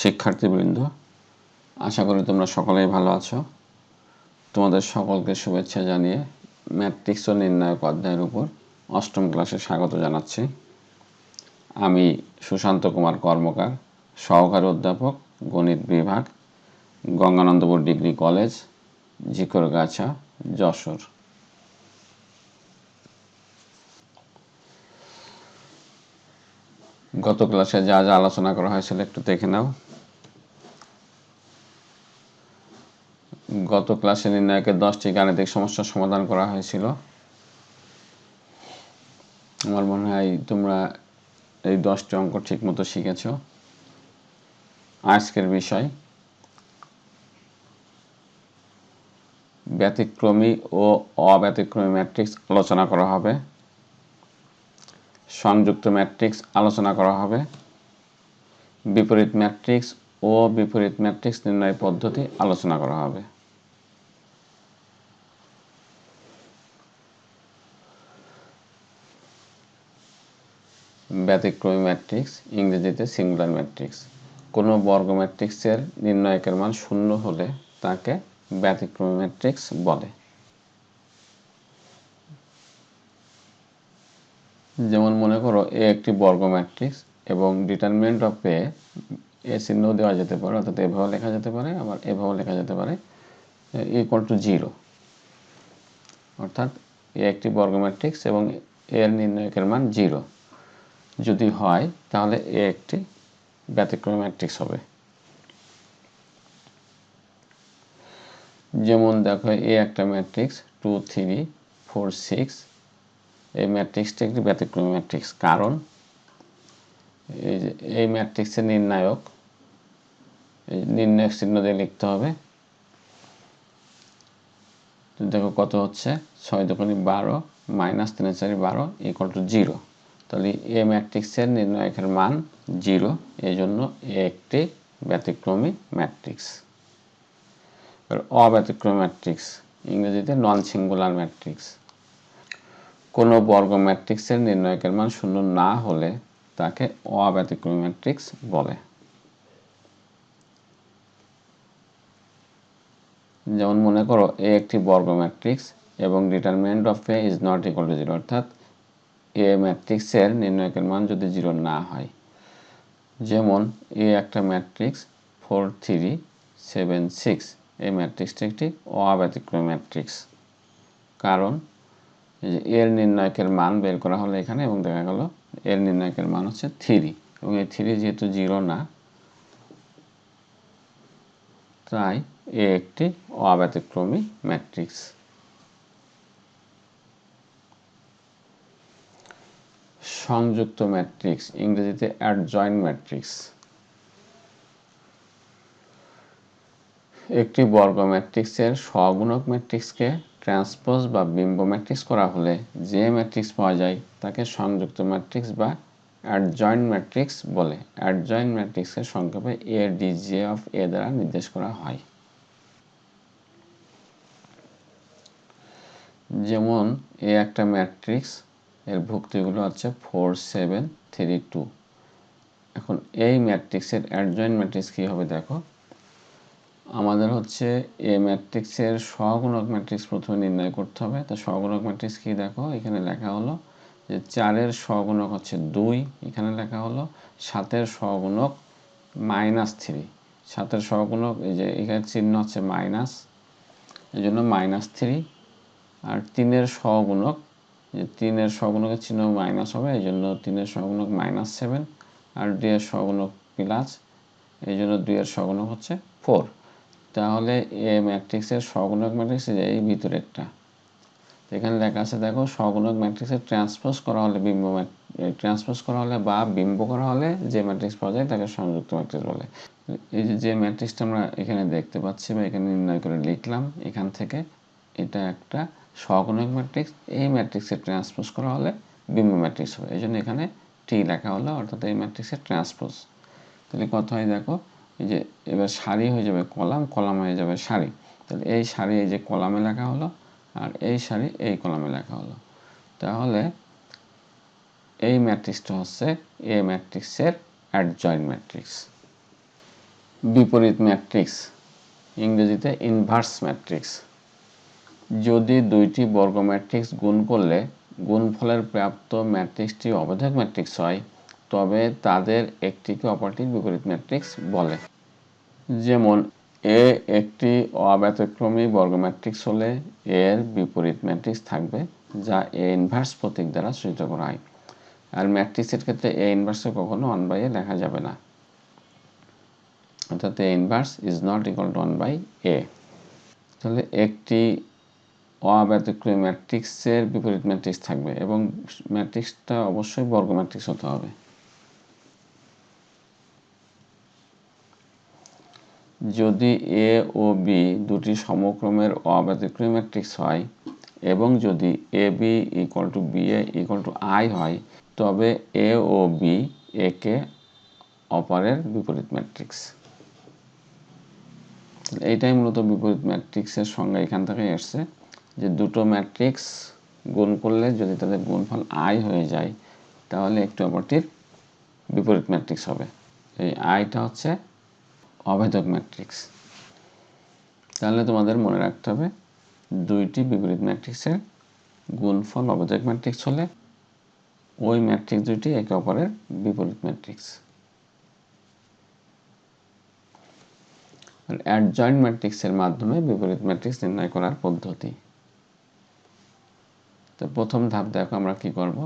শিক্ষার্থীবৃন্দ, আশা করি তোমরা সকলেই ভালো আছো। তোমাদের সকলকে শুভেচ্ছা জানিয়ে ম্যাট্রিক্স ও নির্ণায়ক অধ্যায়ের উপর অষ্টম ক্লাসে স্বাগত জানাচ্ছি। আমি সুশান্ত কুমার কর্মকার, সহকারী অধ্যাপক, গণিত বিভাগ, গঙ্গানন্দপুর ডিগ্রি কলেজ জিকরগাছা যশোর। গত ক্লাসে যা যা আলোচনা করা হয়েছিল একটু দেখে নাও। গত ক্লাসে নির্ণায়কের দশটি গাণিতিক সমস্যার সমাধান করা হয়েছিল। আমার মনে হয় তোমরা এই দশটি অঙ্ক ঠিক মতো শিখেছ। আজকের বিষয়, ব্যতিক্রমী ও অব্যতিক্রমী ম্যাট্রিক্স আলোচনা করা হবে। সংযুক্ত ম্যাট্রিক্স আলোচনা করা হবে। বিপরীত ম্যাট্রিক্স ও বিপরীত ম্যাট্রিক্স নির্ণয় পদ্ধতি আলোচনা করা হবে। ব্যতিক্রমী ম্যাট্রিক্স, ইংরেজিতে সিঙ্গুলার ম্যাট্রিক্স। কোনো বর্গ ম্যাট্রিক্সের নির্ণায়কের মান শূন্য হলে তাকে ব্যতিক্রমী ম্যাট্রিক্স বলে। যেমন মনে করো এ একটি বর্গ ম্যাট্রিক্স এবং ডিটারমিনেন্ট অফ এ এ চিহ্ন দেওয়া যেতে পারে, অর্থাৎ এভাবে লেখা যেতে পারে, আবার এভাবে লেখা যেতে পারে ইকুয়াল টু জিরো অর্থাৎ এ একটি বর্গ ম্যাট্রিক্স এবং এর নির্ণায়কের মান জিরো যদি হয়, তাহলে এ একটি ব্যতিক্রম ম্যাট্রিক্স হবে। যেমন দেখো এ একটা matrix two three four six এই ম্যাট্রিক্সটি একটি ব্যতিক্রমী ম্যাট্রিক্স। কারণ এই এই ম্যাট্রিক্সের নির্ণায়ক নির্ণায়ক চিহ্ন দিয়ে লিখতে হবে। দেখো কত হচ্ছে? ছয় দোকানি বারো, মাইনাস তিন চারি বারো ইকুয়াল টু জিরো তাহলে এ ম্যাট্রিক্সের নির্ণায়কের মান জিরো এই জন্য এ একটি ব্যতিক্রমী ম্যাট্রিক্স। অব্যতিক্রমী ম্যাট্রিক্স, ইংরেজিতে নন সিঙ্গুলার ম্যাট্রিক্স কোনো বর্গ ম্যাট্রিক্সের নির্ণায়কের মান শূন্য না হলে তাকে অব্যতিক্রমী ম্যাট্রিক্স বলে। যেমন মনে করো, এ একটি বর্গ ম্যাট্রিক্স এবং determinant of A is not equal to zero, অর্থাৎ এ ম্যাট্রিক্সের নির্ণায়কের মান যদি জিরো না হয়। যেমন, এ একটা matrix four three seven six, এই ম্যাট্রিক্সটি একটি অব্যতিক্রমী ম্যাট্রিক্স। কারণ এর নির্ণায়কের মান বের করা হলো এখানে এবং দেখা গেল এর নির্ণায়কের মান হচ্ছে থ্রি এবং এই থ্রি যেহেতু জিরো না, তাই এ একটি অব্যতিক্রমী ম্যাট্রিক্স। সংযুক্ত ম্যাট্রিক্স, ইংরেজিতে অ্যাডজয়েন্ট ম্যাট্রিক্স। একটি বর্গ ম্যাট্রিক্সের স্বগুণক ম্যাট্রিক্সকে ট্রান্সপোজ বা বিম্ব ম্যাট্রিক্স করা হলে যে ম্যাট্রিক্স পাওয়া যায় তাকে সংযুক্ত ম্যাট্রিক্স বা অ্যাডজয়েন্ট ম্যাট্রিক্স বলে। অ্যাডজয়েন্ট ম্যাট্রিক্সের সংক্ষেপে A D J of A দ্বারা নির্দেশ করা হয়। যেমন এ একটা ম্যাট্রিক্স, এর ভুক্তিগুলো হচ্ছে ফোর, সেভেন, থ্রি, টু। এখন এই ম্যাট্রিক্সের অ্যাডজয়েন্ট ম্যাট্রিক্স কী হবে দেখো? আমাদের হচ্ছে এ ম্যাট্রিক্সের সহগুণক ম্যাট্রিক্স প্রথমে নির্ণয় করতে হবে। তো সহগুণক ম্যাট্রিক্স কী দেখো? এখানে লেখা হলো যে চারের সহগুণক হচ্ছে দুই, এখানে লেখা হলো সাতের সহগুণক মাইনাস থ্রি সাতের সহগুণক, এই যে এখানে চিহ্ন হচ্ছে মাইনাস এই জন্য মাইনাস থ্রি আর তিনের সহগুণক, যে তিনের সহগুণকের চিহ্ন মাইনাস হবে, এই জন্য তিনের সহগুণক মাইনাস সেভেন আর দুইয়ের সহগুণক প্লাস এই জন্য দুইয়ের সহগুণক হচ্ছে ফোর তাহলে এ ম্যাট্রিক্সের সহগুণক ম্যাট্রিক্স এই ভিতরে একটা এখানে লেখা আছে, দেখো সহগুণক ম্যাট্রিক্সের ট্রান্সপোজ করা হলে বিম্ব ট্রান্সপোজ করা হলে বা বিম্ব করা হলে যে ম্যাট্রিক্স পাওয়া যায় তাকে সংযুক্ত ম্যাট্রিক্স বলে। এই যে যে ম্যাট্রিক্সটা আমরা এখানে দেখতে পাচ্ছি বা এখানে নির্ণয় করে লিখলাম, এখান থেকে এটা একটা সহগুণক ম্যাট্রিক্স এই ম্যাট্রিক্সের ট্রান্সপোজ করা হলে বিম্ব ম্যাট্রিক্স হবে। এই জন্য এখানে টি লেখা হলো, অর্থাৎ এই ম্যাট্রিক্সের ট্রান্সপোজ তাহলে কত হয় দেখো এই যে এবার সারি হয়ে যাবে কলাম কলাম হয়ে যাবে সারি। তাহলে এই সারি, এই যে কলামে লেখা হলো, আর এই সারি, এই কলামে লেখা হলো। তাহলে এই ম্যাট্রিক্সটা হচ্ছে এ ম্যাট্রিক্সের অ্যাডজয়েন্ট ম্যাট্রিক্স। বিপরীত ম্যাট্রিক্স, ইংরেজিতে ইনভার্স ম্যাট্রিক্স। যদি দুইটি বর্গ ম্যাট্রিক্স গুণ করলে গুণফলের প্রাপ্ত ম্যাট্রিক্সটি অবধক ম্যাট্রিক্স হয়, তবে তাদের একটিকে অপরটির বিপরীত ম্যাট্রিক্স বলে। যেমন, এ একটি অব্যতিক্রমী বর্গ ম্যাট্রিক্স হলে এর বিপরীত ম্যাট্রিক্স থাকবে, যা এ ইনভার্স প্রতীক দ্বারা সূচিত করা হয়। আর ম্যাট্রিক্সের ক্ষেত্রে এ ইনভার্সে কখনো ওয়ান বাই এ লেখা যাবে না। অর্থাৎ A inverse is not equal to one by A তাহলে একটি অব্যতিক্রমী ম্যাট্রিক্সের বিপরীত ম্যাট্রিক্স থাকবে এবং ম্যাট্রিক্সটা অবশ্যই বর্গ ম্যাট্রিক্স হতে হবে। যদি এ ও বি দুটি সমক্রমের অব্যতিক্রমী ম্যাট্রিক্স হয় এবং যদি A B equal to B A equal to I হয়, তবে এ ও বি একে অপরের বিপরীত ম্যাট্রিক্স এইটাই মূলত বিপরীত ম্যাট্রিক্সের সংজ্ঞা এখান থেকে এসছে যে দুটো ম্যাট্রিক্স গুণ করলে যদি তাদের গুণফল আই হয়ে যায়, তাহলে একটি অপরটির বিপরীত ম্যাট্রিক্স হবে। এই আইটা হচ্ছে অভেদক ম্যাট্রিক্স। তাহলে তোমাদের মনে রাখতে হবে, দুইটি বিপরীত ম্যাট্রিক্সের গুণফল অভেদক ম্যাট্রিক্স হলে ওই ম্যাট্রিক্স দুইটি একে অপরের বিপরীত ম্যাট্রিক্স। অ্যাডজয়েন্ট ম্যাট্রিক্সের মাধ্যমে বিপরীত ম্যাট্রিক্স নির্ণয় করার পদ্ধতি। তো প্রথম ধাপ দেখো আমরা কি করব।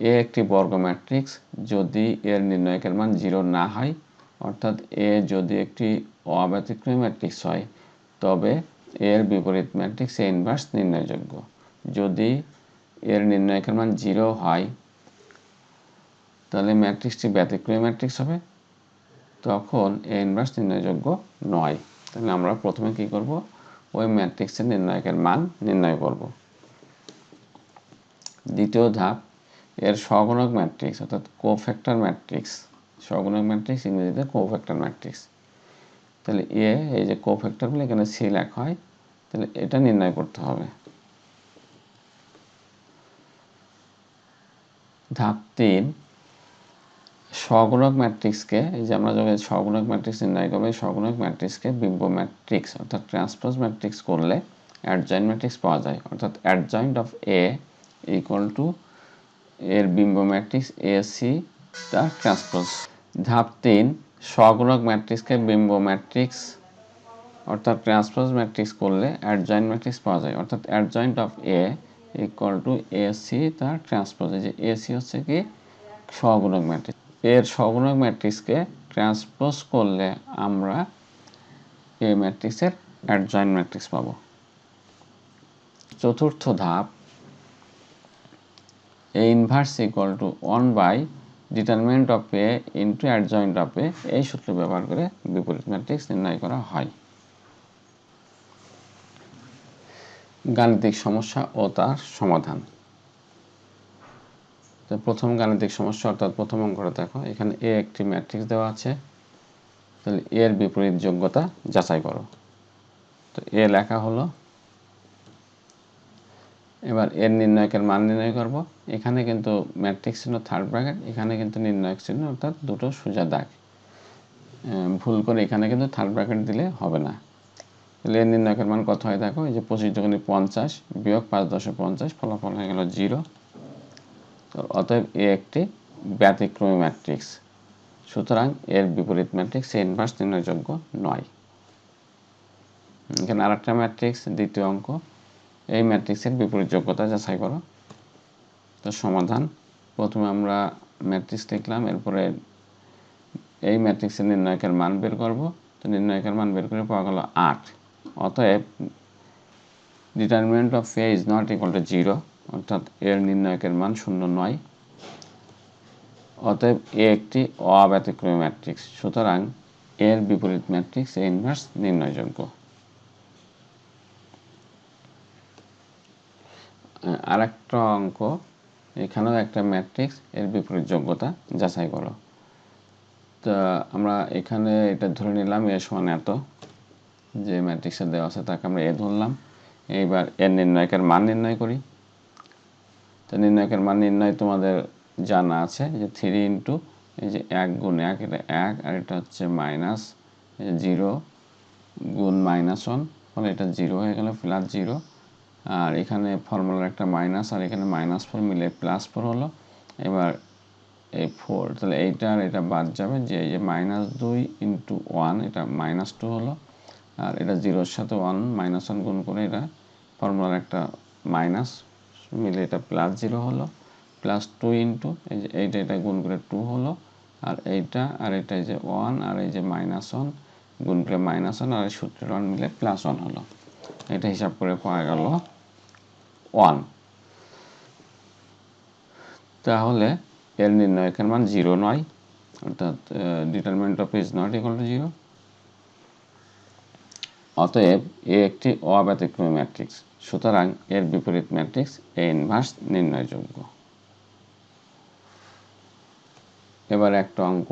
এ একটি বর্গ ম্যাট্রিক্স, যদি এর নির্ণয়কের মান জিরো না হয় অর্থাৎ এ যদি একটি অব্যতিক্রমী ম্যাট্রিক্স হয়, তবে এর বিপরীত ম্যাট্রিক্স এ ইনভার্স নির্ণয়যোগ্য। যদি এর নির্ণয়কের মান জিরো হয়, তাহলে ম্যাট্রিক্সটি ব্যতিক্রমী ম্যাট্রিক্স হবে। তখন এ ইনভার্স নির্ণয়যোগ্য নয়। তাহলে আমরা প্রথমে কি করব? ওই ম্যাট্রিক্সের নির্ণায়কের মান নির্ণয় করব। দ্বিতীয় ধাপ, এর সহগুণক ম্যাট্রিক্স, অর্থাৎ কোফ্যাক্টর ম্যাট্রিক্স। সহগুণক ম্যাট্রিক্স ইংরেজিতে কোফ্যাক্টর ম্যাট্রিক্স তাহলে এ এই যে কোফ্যাক্টর বলে এখানে সি লেখা হয়, তাহলে এটা নির্ণয় করতে হবে। ধাপ তিন সহগুণক ম্যাট্রিক্সকে এই যে আমরা যখন সহগুণক ম্যাট্রিক্স নির্ণয় করব, এই সহগুণক ম্যাট্রিক্সকে বিম্ব ম্যাট্রিক্স অর্থাৎ ট্রান্সপোজ ম্যাট্রিক্স করলে অ্যাডজয়েন্ট ম্যাট্রিক্স পাওয়া যায়। অর্থাৎ adjoint of A equal to এর বিম্ব ম্যাট্রিক্স এ সি তার ট্রান্সপোজ ধাপ তিন সহগুণক ম্যাট্রিক্সকে বিম্ব ম্যাট্রিক্স অর্থাৎ ট্রান্সপোজ ম্যাট্রিক্স করলে অ্যাডজয়েন্ট ম্যাট্রিক্স পাওয়া যায়। অর্থাৎ adjoint of A equal to A C তার ট্রান্সপোজ এই যে এ সি হচ্ছে কি? সহগুণক ম্যাট্রিক্স এর সহগুণক ম্যাট্রিক্সকে ট্রান্সপোজ করলে আমরা এ ম্যাট্রিক্সের অ্যাডজয়েন্ট ম্যাট্রিক্স পাবো। চতুর্থ ধাপ A inverse equal to one by determinant of A into adjoint of A এই সূত্র ব্যবহার করে বিপরীত ম্যাট্রিক্স নির্ণয় করা হয়। গাণিতিক সমস্যা ও তার সমাধান। তো প্রথম গাণিতিক সমস্যা অর্থাৎ প্রথম অঙ্কটা দেখো, এখানে এ একটি ম্যাট্রিক্স দেওয়া আছে। তাহলে এর বিপরীত যোগ্যতা যাচাই করো। তো এ লেখা হলো এবার এর নির্ণয়কের মান নির্ণয় করব? এখানে কিন্তু ম্যাট্রিক্স চিহ্ন থার্ড ব্র্যাকেট এখানে কিন্তু নির্ণয়ক চিহ্ন অর্থাৎ দুটো সোজা দাগ। ভুল করে এখানে কিন্তু থার্ড ব্র্যাকেট দিলে হবে না। তাহলে এর নির্ণয়কের মান কত হয়? দেখো, এই যে পঁচিশ দোকানে পঞ্চাশ বিয়োগ পাঁচ দশে পঞ্চাশ, ফলাফল হয়ে গেল জিরো তো অতএব এ একটি ব্যতিক্রমী ম্যাট্রিক্স সুতরাং এর বিপরীত ম্যাট্রিক্স এ ইনভার্স নির্ণয়যোগ্য নয়। এখানে আরেকটা ম্যাট্রিক্স দ্বিতীয় অঙ্ক। এই ম্যাট্রিক্সের বিপরীত যোগ্যতা যাচাই করো। তো সমাধান, প্রথমে আমরা ম্যাট্রিক্স লিখলাম এরপরে এই ম্যাট্রিক্সের নির্ণায়কের মান বের করব। তো নির্ণায়কের মান বের করে পাওয়া গেল আট। অতএব determinant of A is not equal to zero অর্থাৎ এর নির্ণায়কের মান শূন্য নয়। অতএব এ একটি অব্যতিক্রমী ম্যাট্রিক্স সুতরাং এর বিপরীত ম্যাট্রিক্স ইনভার্স নির্ণয়যোগ্য। আর একটা অঙ্ক, এখানেও একটা ম্যাট্রিক্স এর বিপরীত যোগ্যতা যাচাই করো। তা আমরা এখানে এটা ধরে নিলাম এ সমান এত, যে ম্যাট্রিক্সে দেওয়া আছে, তাকে আমরা এ ধরলাম। এইবার এর নির্ণয়কের মান নির্ণয় করি। তো নির্ণয়কের মান নির্ণয় তোমাদের জানা আছে, যে থ্রি ইন্টু এই যে এক গুণ এক, এটা এক, আর এটা হচ্ছে মাইনাস জিরো গুণ মাইনাস ওয়ান ফলে এটা জিরো হয়ে গেল প্লাস জিরো আর এখানে ফর্মুলার একটা মাইনাস আর এখানে মাইনাস ফোর মিলে প্লাস ফোর হলো। এবার এই ফোর তাহলে এইটা আর এটা বাদ যাবে যে এই যে মাইনাস দুই ইন্টু ওয়ান এটা মাইনাস টু হলো। আর এটা জিরোর সাথে ওয়ান মাইনাস ওয়ান গুণ করে এটা ফর্মুলার একটা মাইনাস মিলে এটা প্লাস জিরো হলো। প্লাস টু ইন্টু এই যে এইটা এটা গুণ করে টু হলো। আর এইটা আর এটা এই যে ওয়ান আর এই যে মাইনাস ওয়ান গুণ করে মাইনাস ওয়ান আর এই সূত্রের ওয়ান মিলে প্লাস ওয়ান হলো। এটা হিসাব করে পাওয়া গেল। ওয়ান। তাহলে এর নির্ণয়কের মান জিরো নয়, অর্থাৎ determinant of is not equal to zero অতএব, এ একটি অব্যতিক্রমী ম্যাট্রিক্স সুতরাং, এর বিপরীত ম্যাট্রিক্স এ ইনভার্স নির্ণয়যোগ্য। এবার একটা অঙ্ক।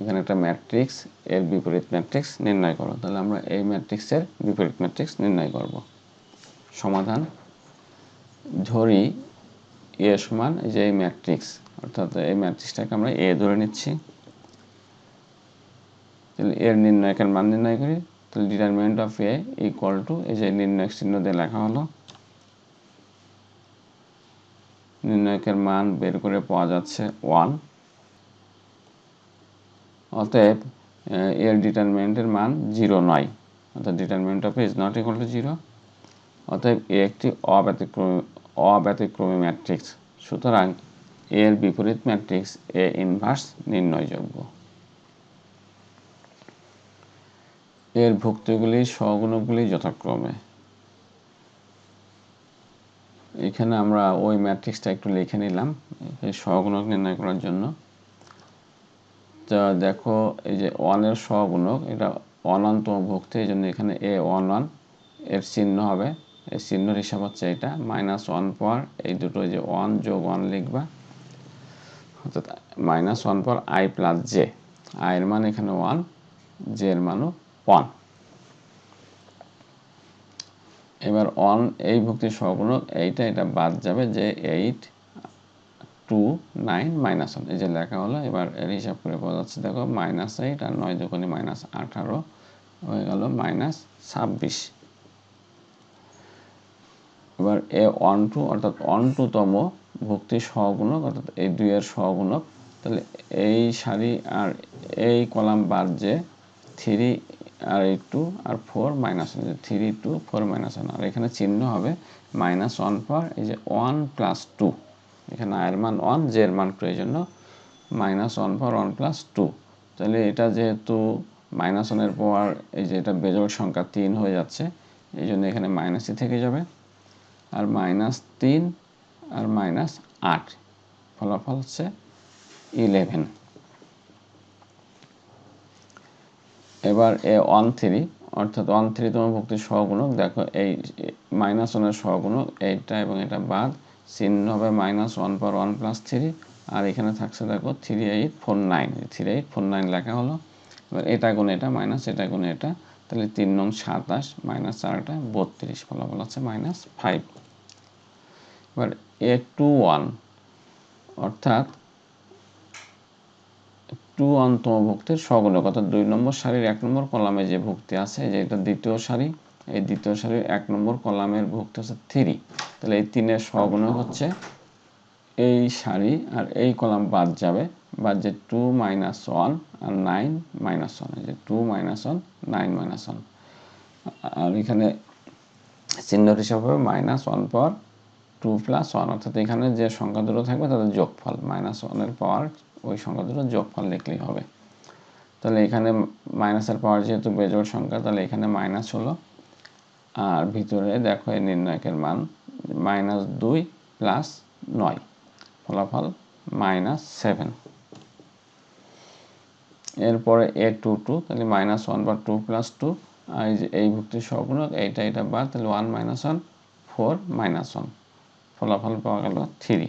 এখানে একটা ম্যাট্রিক্স এর বিপরীত ম্যাট্রিক্স নির্ণয় করো। তাহলে আমরা এই ম্যাট্রিক্সের বিপরীত ম্যাট্রিক্স নির্ণয় করব। সমাধান ধরি এ সমান যে এই ম্যাট্রিক্স অর্থাৎ এই ম্যাট্রিক্সটাকে আমরা এ ধরে নিচ্ছি। তাহলে এর নির্ণয়কের মান নির্ণয় করি। তাহলে determinant of A equal to এই যে নির্ণয় চিহ্ন দিয়ে লেখা হলো। নির্ণয়কের মান বের করে পাওয়া যাচ্ছে ওয়ান অতএব এর ডিটারমিনেন্টের মান জিরো নয়। অর্থাৎ determinant of A is not equal to zero অতএব, এ একটি অব্যতিক্রমী অব্যতিক্রমী ম্যাট্রিক্স। সুতরাং এর বিপরীত ম্যাট্রিক্স এ ইনভার্স নির্ণয়যোগ্য। এর ভুক্তিগুলি সহগুণকগুলি যথাক্রমে। এখানে আমরা ওই ম্যাট্রিক্সটা একটু লিখে নিলাম, এই সহগুণক নির্ণয় করার জন্য। তা দেখো, এই যে ওয়ানের সহগুণক, এটা অনন্ত ভুক্তি, এই জন্য এখানে এ ওয়ান ওয়ানের চিহ্ন হবে। এই হিসাব হচ্ছে এটা মাইনাস ওয়ান পর এই দুটো যে ওয়ান যোগ ওয়ান লিখবা, অর্থাৎ মাইনাস ওয়ান পর আই প্লাস জে আয়ের মান এখানে ওয়ান জে এর মানও ওয়ান এবার অন এই ভক্তির সহগুণক, এইটা এটা বাদ যাবে যে eight two nine minus one এই যে লেখা হলো, এবার এর হিসাব করে পাওয়া যাচ্ছে, দেখো মাইনাস এইট আর নয় দোকানে মাইনাস আঠারো হয়ে গেল মাইনাস ছাব্বিশ। এবার এ ওয়ান টু অর্থাৎ ওয়ান টুতম ভক্তি সহগুণক, অর্থাৎ এই দুইয়ের সহগুণক, তাহলে এই সারি আর এই কলাম বাদ যে থ্রি আর এই টু আর four minus one three two four minus one আর এখানে চিহ্ন হবে মাইনাস ওয়ান পর এই যে ওয়ান প্লাস টু এখানে আয়ের মান ওয়ান জের মান টু এই জন্য মাইনাস ওয়ান পর ওয়ান প্লাস টু তাহলে এটা যেহেতু মাইনাস ওয়ানের পর এই যে এটা বেজোড় সংখ্যা তিন হয়ে যাচ্ছে, এই জন্য এখানে মাইনাসই থেকে যাবে। আর মাইনাস তিন আর মাইনাস আট। ফলাফল হচ্ছে ইলেভেন এবার এ ওয়ান থ্রি অর্থাৎ ওয়ান থ্রিতম ভক্তির সহগুণক, দেখো এই মাইনাস ওয়ানের সহগুণক, এইটা এবং এটা বাদ, চিহ্ন হবে মাইনাস ওয়ান পর ওয়ান প্লাস থ্রি আর এখানে থাকছে দেখো three eight four nine three eight four nine লেখা হলো। এবার এটা গুণ এটা মাইনাস এটা গুণ এটা তাহলে তিন নং সাতাশ মাইনাস চারটা বত্রিশ, ফলাফল হচ্ছে মাইনাস ফাইভ এবার এ টু ওয়ান অর্থাৎ টু অন্তম ভুক্তির সগুণক অর্থাৎ দুই নম্বর সারির এক নম্বর কলামে যে ভুক্তি আছে, যে এটা দ্বিতীয় সারি, এই দ্বিতীয় সারির এক নম্বর কলামের ভুক্তি হচ্ছে থ্রি তাহলে এই তিনের সগুণক হচ্ছে এই সারি আর এই কলাম বাদ যাবে। বাদ যে টু মাইনাস ওয়ান আর নাইন মাইনাস ওয়ান যে two minus one nine minus one আর এখানে চিহ্ন হিসাব মাইনাস ওয়ান পর টু প্লাস ওয়ান অর্থাৎ এখানে যে সংখ্যা দুটো থাকবে তাদের যোগফল মাইনাস ওয়ানের পাওয়ার ওই সংখ্যা দুটো যোগফল লিখলেই হবে। তাহলে এখানে মাইনাসের পাওয়ার যেহেতু বেজোড় সংখ্যা, তাহলে এখানে মাইনাস হলো। আর ভিতরে দেখো এই নির্ণায়কের মান মাইনাস দুই প্লাস নয়, ফলাফল মাইনাস সেভেন এরপরে এ টু টু তাহলে মাইনাস ওয়ান বা টু প্লাস টু আর এই যে এই ভুক্তির সহগুণক এইটা এটা বাদ তাহলে one minus one four minus one ফলাফল পাওয়া গেল থ্রি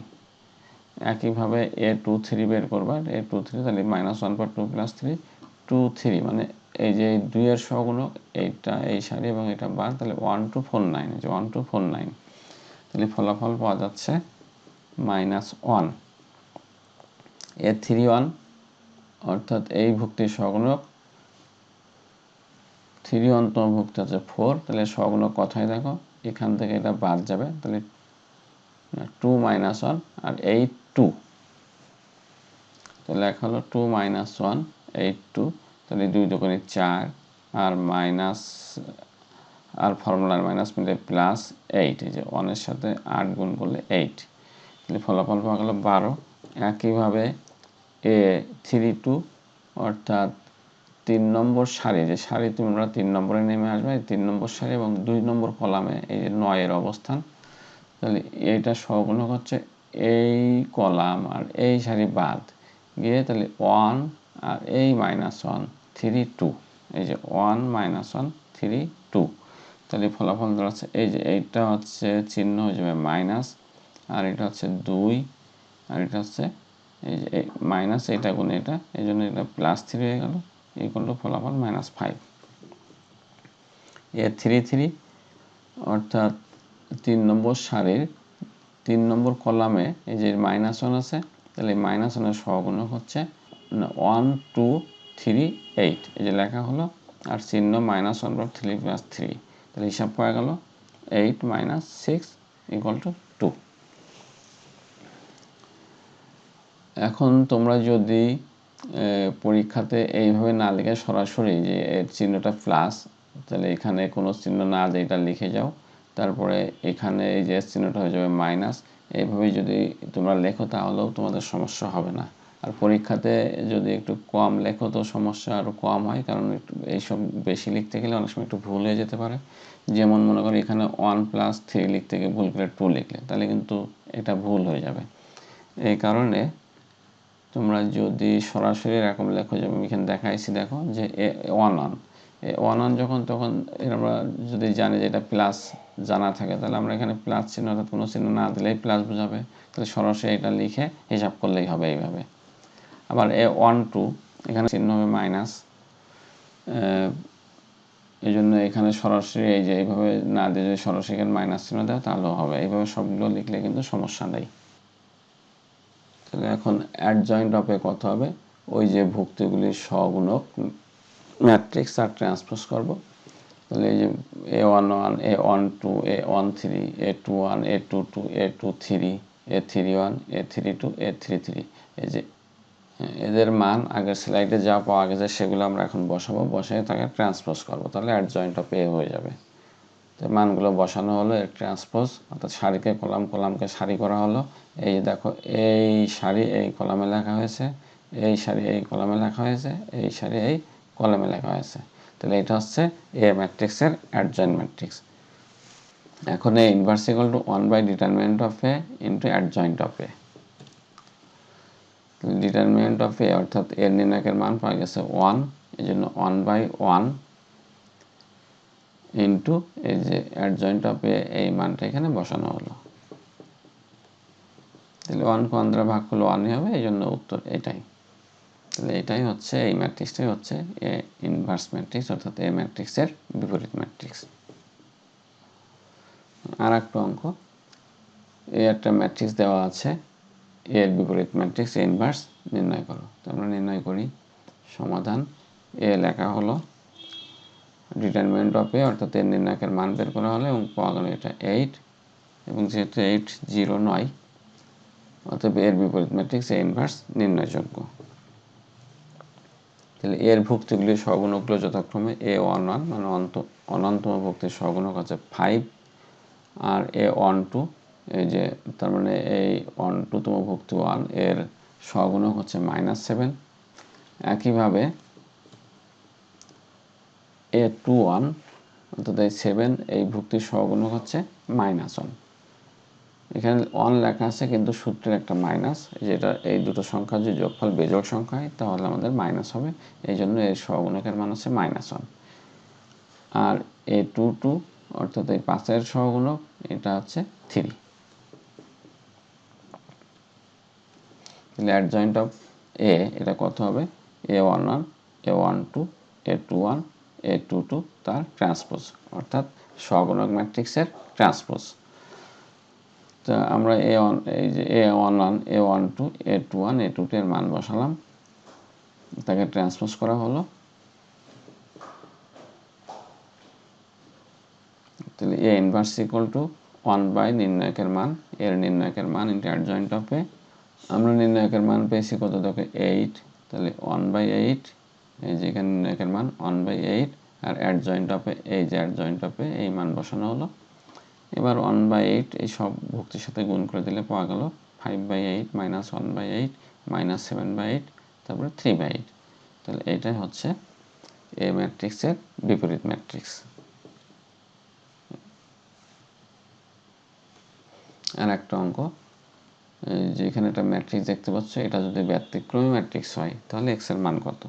একইভাবে এ টু থ্রি বের করবা এ টু থ্রি তাহলে মাইনাস ওয়ান পর two plus three two three মানে এই যে এই দুইয়ের সহগুণক এইটা, এই সারি এবং এটা বাদ তাহলে ওয়ান টু ফোর নাইন যে ওয়ান টু ফোর নাইন তাহলে ফলাফল পাওয়া যাচ্ছে minus one A three one অর্থাৎ এই ভুক্তির সহগুণক থ্রি অন্তর্ভুক্ত আছে ফোর, তাহলে সগুণক কথাই দেখো, এখান থেকে এটা বাদ যাবে, তাহলে টু মাইনাস ওয়ান আর এইট টু তাহলে লেখা হলো two minus one eight two তাহলে দুই দোকানে চার আর মাইনাস আর ফর্মুলার মাইনাস মিলে প্লাস এইট এই যে ওয়ানের সাথে আট গুণ করলে এইট তাহলে ফলাফল পাওয়া গেল বারো। একইভাবে এ থ্রি টু অর্থাৎ তিন নম্বর সারি, যে সারি তোমরা তিন নম্বরে নেমে আসবে তিন নম্বর সারি এবং দুই নম্বর কলামে এই যে নয়ের অবস্থান। তাহলে এইটা সহগুণক হচ্ছে এই কলাম আর এই সারি বাদ। গিয়ে তাহলে ওয়ান আর এই মাইনাস ওয়ান থ্রি টু এই যে one minus one three two তাহলে ফলাফল দাঁড়াচ্ছে এই যে এইটা হচ্ছে চিহ্ন হয়ে যাবে মাইনাস আর এটা হচ্ছে দুই, আর এটা হচ্ছে মাইনাস এটা গুণ এটা, এই জন্য এটা প্লাস থ্রি হয়ে গেল এই করল ফলাফল minus five A three three অর্থাৎ তিন নম্বর সারির তিন নম্বর কলামে এই যে মাইনাস ওয়ান আছে, তাহলে মাইনাস ওয়ানের সহগুণক হচ্ছে ওয়ান টু থ্রি এইট এই যে লেখা হলো, আর চিহ্ন মাইনাস ওয়ান বা থ্রি প্লাস থ্রি তাহলে হিসাব পাওয়া গেল eight minus six equal to two এখন তোমরা যদি পরীক্ষাতে এইভাবে না লিখে সরাসরি যে এর চিহ্নটা প্লাস তাহলে এখানে কোনো চিহ্ন না দিয়ে এটা লিখে যাও। তারপরে এখানে এই যে চিহ্নটা হয়ে যাবে মাইনাস এইভাবে যদি তোমরা লেখো তাহলেও তোমাদের সমস্যা হবে না। আর পরীক্ষাতে যদি একটু কম লেখো তো সমস্যা আরও কম হয়, কারণ একটু এইসব বেশি লিখতে গেলে অনেক সময় একটু ভুল হয়ে যেতে পারে। যেমন মনে করো এখানে ওয়ান প্লাস থ্রি লিখতে গিয়ে ভুল করে টু লিখলে, তাহলে কিন্তু এটা ভুল হয়ে যাবে। এই কারণে তোমরা যদি সরাসরি এরকম লেখো, যেমন এখানে দেখাইছি, দেখো যে A one one A one one যখন, তখন আমরা যদি জানি যে এটা প্লাস জানা থাকে, তাহলে আমরা এখানে প্লাস চিহ্ন অর্থাৎ কোনো চিহ্ন না দিলেই প্লাস বোঝাবে। তাহলে সরাসরি এটা লিখে হিসাব করলেই হবে এইভাবে। আবার এ ওয়ান টু এখানে চিহ্ন হবে মাইনাস এই জন্য এখানে সরাসরি এই যে এইভাবে না দিয়ে যদি সরাসরি এখানে মাইনাস চিহ্ন দেয় তাহলেও হবে। এইভাবে সবগুলো লিখলে কিন্তু সমস্যা নেই। তাহলে এখন অ্যাডজয়েন্ট অফে কত হবে। ওই যে ভুক্তিগুলির সগুণক ম্যাট্রিক্স আর ট্রান্সপোজ করব। তাহলে এই যে A one one A one two A one three A two one A two two A two three A three one A three two A three three এই যে, এদের মান আগের স্লাইডে যা পাওয়া গেছে সেগুলো আমরা এখন বসাবো। বসে তাকে ট্রান্সপোজ করব। তাহলে অ্যাডজয়েন্ট অফ এ হয়ে যাবে। মানগুলো বসানো হলো, এর ট্রান্সপোজ অর্থাৎ সারিকে কলাম, কলামকে সারি করা হলো। এই দেখো, এই সারি এই কলামে লেখা হয়েছে, এই সারি এই কলামে লেখা হয়েছে, এই সারি এই কলামে লেখা হয়েছে। তাহলে এটা হচ্ছে এ ম্যাট্রিক্সের অ্যাডজয়েন্ট ম্যাট্রিক্স এখন এই inverse equal to one by determinant of A into adjoint of A determinant of A অর্থাৎ এর নির্ণায়কের মান পাওয়া গেছে ওয়ান এই জন্য ওয়ান বাই ওয়ান ইন্টু এই যে অ্যাডজয়েন্ট অফ এ এই মানটা এখানে বসানো হলো। তাহলে ওয়ান ওয়ান দ্বারা ভাগ করলে ওয়ানই হবে, এই জন্য উত্তর এটাই। তাহলে এটাই হচ্ছে, এই ম্যাট্রিক্সটাই হচ্ছে এ ইনভার্স ম্যাট্রিক্স অর্থাৎ এ ম্যাট্রিক্সের বিপরীত ম্যাট্রিক্স আর একটা অঙ্ক, এ একটা ম্যাট্রিক্স দেওয়া আছে এর বিপরীত ম্যাট্রিক্স ইনভার্স নির্ণয় করো। তো আমরা নির্ণয় করি, সমাধান, এ লেখা হলো ডিটারমিনেন্ট অফ এ অর্থাৎ এর নির্ণায়কের মান বের করা হলো এবং পাওয়া গেল এটা এইট এবং যেহেতু এইট জিরো নয়, অতএব এর বিপরীত ম্যাট্রিক্স এ ইনভার্স নির্ণয়যোগ্য। তাহলে এর ভুক্তিগুলির সগুণকগুলো যথাক্রমে এ ওয়ান ওয়ান মানে অন্ত অনন্তম ভুক্তির সগুণক আছে ফাইভ আর এ ওয়ান টু এই যে তার মানে এই ওয়ান টুতম ভুক্তি ওয়ানের সগুণক হচ্ছে মাইনাস সেভেন একইভাবে এ টু ওয়ান অর্থাৎ এই সেভেন এই ভুক্তির সহগুণক হচ্ছে মাইনাস ওয়ান এখানে ওয়ান লেখা আছে কিন্তু সূত্রের একটা মাইনাস যেটা এই দুটো সংখ্যা যদি যোগফল বেজোড় সংখ্যা হয়, তাহলে আমাদের মাইনাস হবে। এই জন্য এর সহগুণকের মান হচ্ছে মাইনাস ওয়ান আর এ টু টু অর্থাৎ এই পাঁচের সহগুণক, এটা হচ্ছে থ্রি তাহলে অ্যাডজয়েন্ট অফ এ এটা কত হবে? A one one A one two A two one A two two তার ট্রান্সপোজ অর্থাৎ সগুণক ম্যাট্রিক্সের ট্রান্সপোজ তো আমরা এ ওয়ান এই যে A one one A one two A two one A two two এর মান বসালাম। তাকে ট্রান্সপোজ করা হলো। তাহলে A inverse equal to one by নির্ণায়কের মান, এর নির্ণায়কের মান ইন্টু অ্যাডজয়েন্ট অফ এ আমরা নির্ণায়কের মান পেয়েছি কত? দেখো এইট তাহলে ওয়ান বাই এইট এই যে এখানে নির্ণায়কের মান ওয়ান বাই এইট আর অ্যাড জয়েন্ট অফে এই যে অ্যাড জয়েন্ট অফে এই মান বসানো হলো। এবার ওয়ান বাই এইট এই সব ভক্তির সাথে গুণ করে দিলে পাওয়া গেল five by eight minus one by eight minus seven by eight তারপরে থ্রি বাই এইট তাহলে এটাই হচ্ছে এ ম্যাট্রিক্সের বিপরীত ম্যাট্রিক্স আর একটা অঙ্ক যে এখানে একটা ম্যাট্রিক্স দেখতে পাচ্ছ, এটা যদি ব্যতিক্রমী ম্যাট্রিক্স হয়, তাহলে এক্সের মান কত?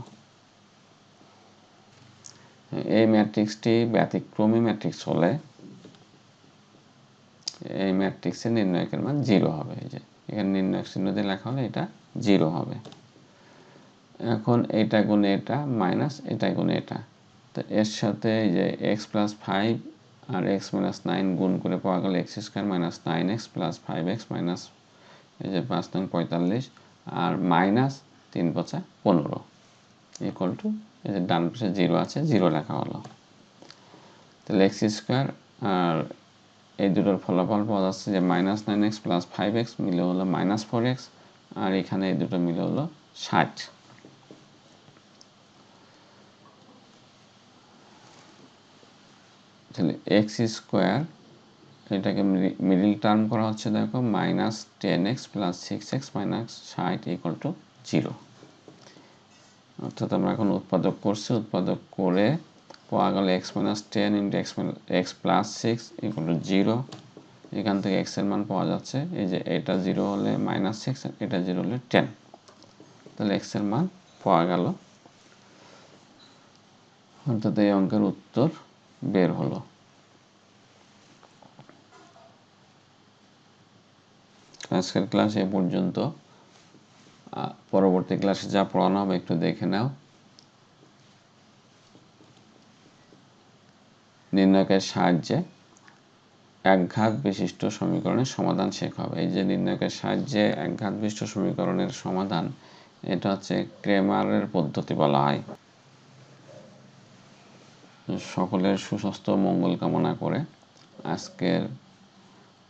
এই ম্যাট্রিক্সটি ব্যতিক্রমী ম্যাট্রিক্স হলে এই ম্যাট্রিক্সের নির্ণায়কের মান জিরো হবে। এই যে, এখানে নির্ণায়ক চিহ্ন দিয়ে লেখা হলে এটা জিরো হবে। এখন এটা গুণে এটা মাইনাস এটা গুণে এটা। তো এর সাথে এই যে এক্স প্লাস ফাইভ আর এক্স মাইনাস নাইন গুণ করে পাওয়া গেল X square minus nine X plus five X minus এই যে পাঁচ নং পঁয়তাল্লিশ আর মাইনাস তিন পঁচা পনেরো ইকুয়াল টু এই যে ডান পাশে জিরো আছে, জিরো লেখা হলো। তাহলে এক্স স্কোয়ার আর এই দুটোর ফলাফল পাওয়া যাচ্ছে যে minus nine X plus five X মিলে হলো মাইনাস ফোর এক্স আর এখানে এই দুটো মিলে হলো ষাট। তাহলে এক্স স্কোয়ার এটাকে মিডিল টার্ম করা হচ্ছে দেখো minus ten X plus six X minus ষাট ইকুয়াল টু জিরো অর্থাৎ আমরা এখন উৎপাদক করছি, উৎপাদক করে পাওয়া গেল X minus ten into X X plus six equal to zero এখান থেকে এক্সের মান পাওয়া যাচ্ছে, এই যে এটা জিরো হলে মাইনাস সিক্স এটা জিরো হলে টেন তাহলে এক্সের মান পাওয়া গেল। অর্থাৎ এই অঙ্কের উত্তর বের হলো। আজকের ক্লাস এ পর্যন্ত। পরবর্তী ক্লাসে যা পড়ানো হবে একটু দেখে নাও। নির্ণয়কের সাহায্যে একঘাত বিশিষ্ট সমীকরণের সমাধান শেখা হবে। এই যে নির্ণায়কের সাহায্যে একঘাত বিশিষ্ট সমীকরণের সমাধান, এটা হচ্ছে ক্রেমারের পদ্ধতি বলা হয়। সকলের সুস্বাস্থ্য, মঙ্গল কামনা করে আজকের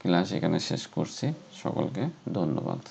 ক্লাস এখানে শেষ করছি। সকলকে ধন্যবাদ।